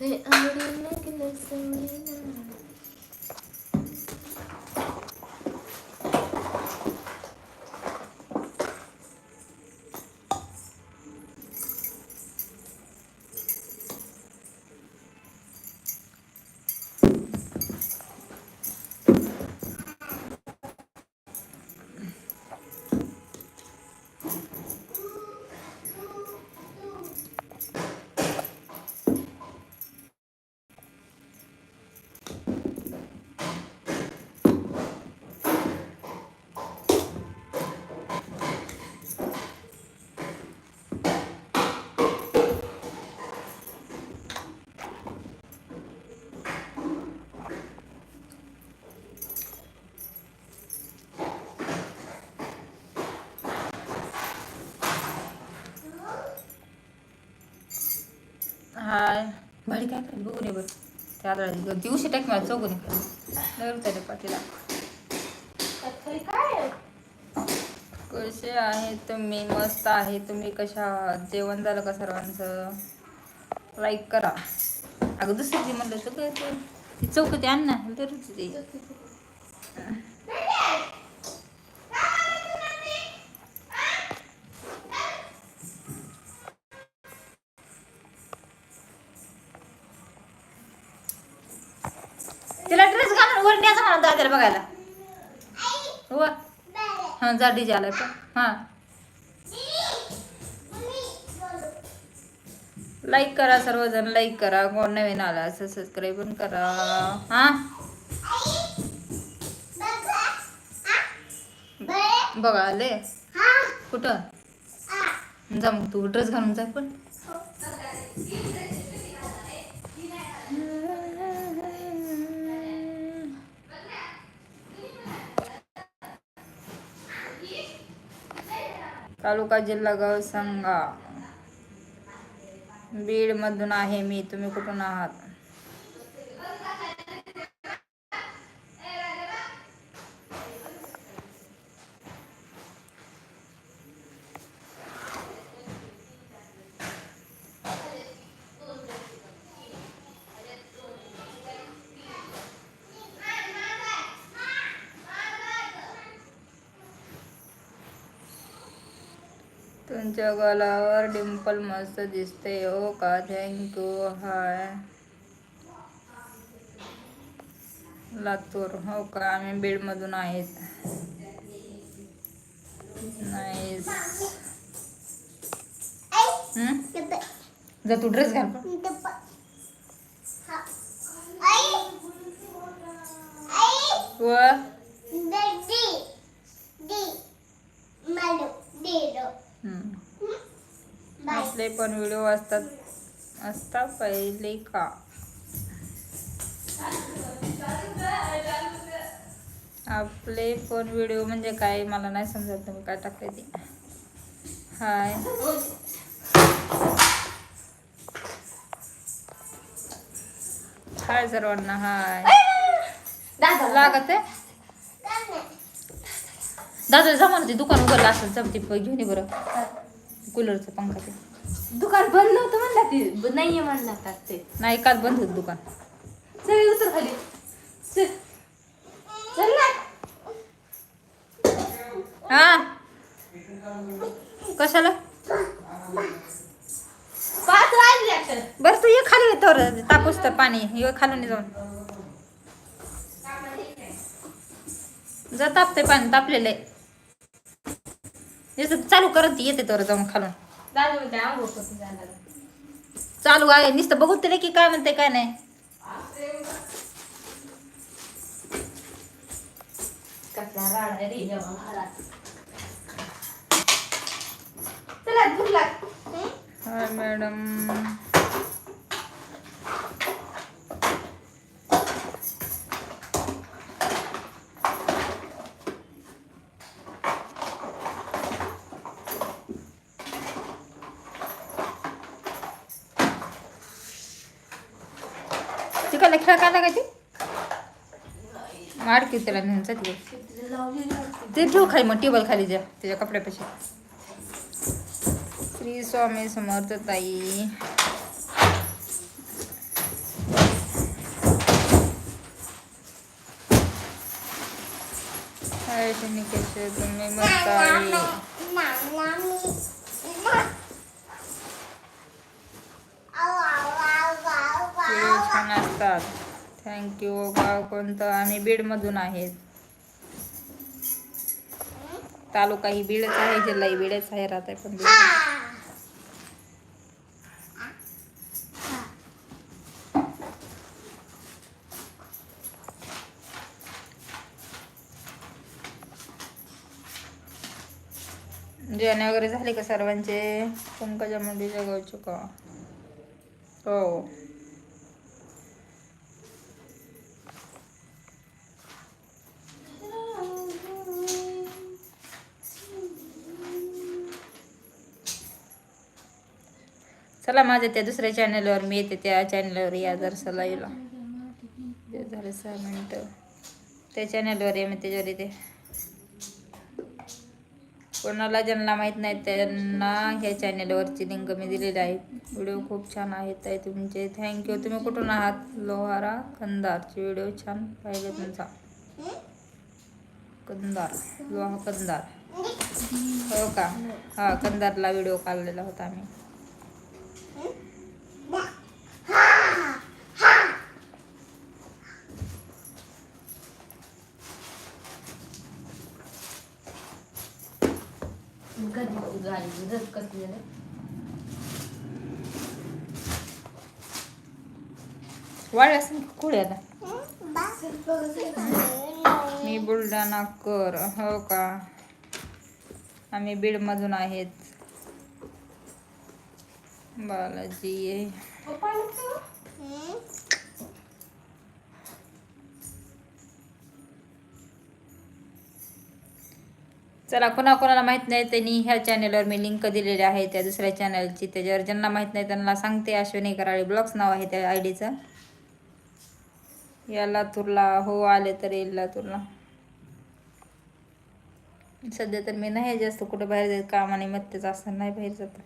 Ve ağrına güneş हाय. भाडी काय करायला बघू नये बरं. त्या दिवशी टाक मला नगर त्याच्या पाठीला काय? कसे आहे तुम्ही? मस्त आहे. तुम्ही कशा आहात? जेवण झालं का सर्वांचं? लाईक करा. अगं दुसरी ती म्हणलं तर काय ते ती चौकती आण ना. तर तिला ड्रेस घालून वर न्यायचा म्हणा दादाला बघायला. व हा जा डीजे आलाय पण. हा. लाईक करा सर्वजण लाईक करा. कोण नवीन आला असं सबस्क्राईब पण करा. हा? बघा आले? कुठं? जा मग तू ड्रेस घालून जा पण. तालुका जिल्हा गाव सांगा बीड मधून आहे मी. तुम्ही कुठून आहात? तुमच्या गलावर डिंपल मस्त दिसते हो का? थँक्यू हाय लातूर हो का? आम्ही बीडमधून आहेत. नाईस जा तू ड्रेस घाल. व? आपले पण व्हिडिओ असतात असता पहिले का? आपले पण व्हिडिओ म्हणजे काय मला नाही समजत. तुम्ही काय टाकले ते? हाय. हाय सर्वांना हाय. दादा. लागत आहे? दादा. जमा ते दुकान उघडलं असेल चमची घेऊन बरं. कूलरचं पंखा ते दुकान बंद नव्हतं म्हणला ती नाहीये म्हणला ते. नाही काल बंद होत दुकान. चल उतर खाली. चल. चल ना. हा. कशाला? पाच वाजले. बरं तू ये खाली तर तापूस तर पाणी. ये खालून जाऊन. जा तापते पाणी तापलेलं आहे. नुसतं चालू करत येते तर जाऊन खालून. दादा म्हणते आंघोळ करून जाणार. चालू आहे नुसतं बघून तरी की काय म्हणते काय नाही. कसला राड आहे रे जेव्हा घरात. चला हाय मॅडम. त्याला खेळ काय लागायचे ते? आडकी त्याला नेऊन जाते ते ठेव खाली मग टेबल खाली जा त्याच्या कपड्यापाशी. श्री स्वामी समर्थ ताई. तुम्ही तुम्ही मस्त आहे छान असतात. थँक्यू गाव कोणतं? आम्ही बीडमधून आहेत. तालुका ही बीडच आहे जिल्हाही बीडच आहे राहत आहे पण बीड. जेवण वगैरे झाले का सर्वांचे? पंकजा मुंडेच्या गावचे का हो. चला माझ्या त्या दुसऱ्या चॅनलवर मी येते त्या चॅनलवर या जर सलाईला ते झाले सहा मिनटं त्या चॅनलवर ये मी त्याच्यावर येते. कोणाला ज्यांना माहीत नाही त्यांना ह्या चॅनलवरची लिंक मी दिलेली आहे. व्हिडिओ खूप छान आहेत आहे तुमचे. थँक्यू तुम्ही कुठून आहात? लोहारा कंदारचे व्हिडिओ छान पाहिजे तुमचा. कंदार लोहा कंदार हो का? हा कंदारला व्हिडिओ काढलेला होता आम्ही. कसली झाली. वाढ असेल कुड्याला मी बुलढाणा कर हो का? आम्ही बीडमधून आहेत. बालाजी चला कोणाकोणाला माहीत नाही त्यांनी ह्या चॅनलवर मी लिंक दिलेली आहे त्या दुसऱ्या चॅनलची त्याच्यावर ज्यांना माहीत नाही त्यांना सांगते. अश्विनी कराळे ब्लॉग्स नाव आहे त्या आय डीचं या लातूरला हो आले तर येईल लातूरला सध्या तर मी नाही जास्त कुठं बाहेर जात काम आणि मग त्याचं असं नाही बाहेर जातं.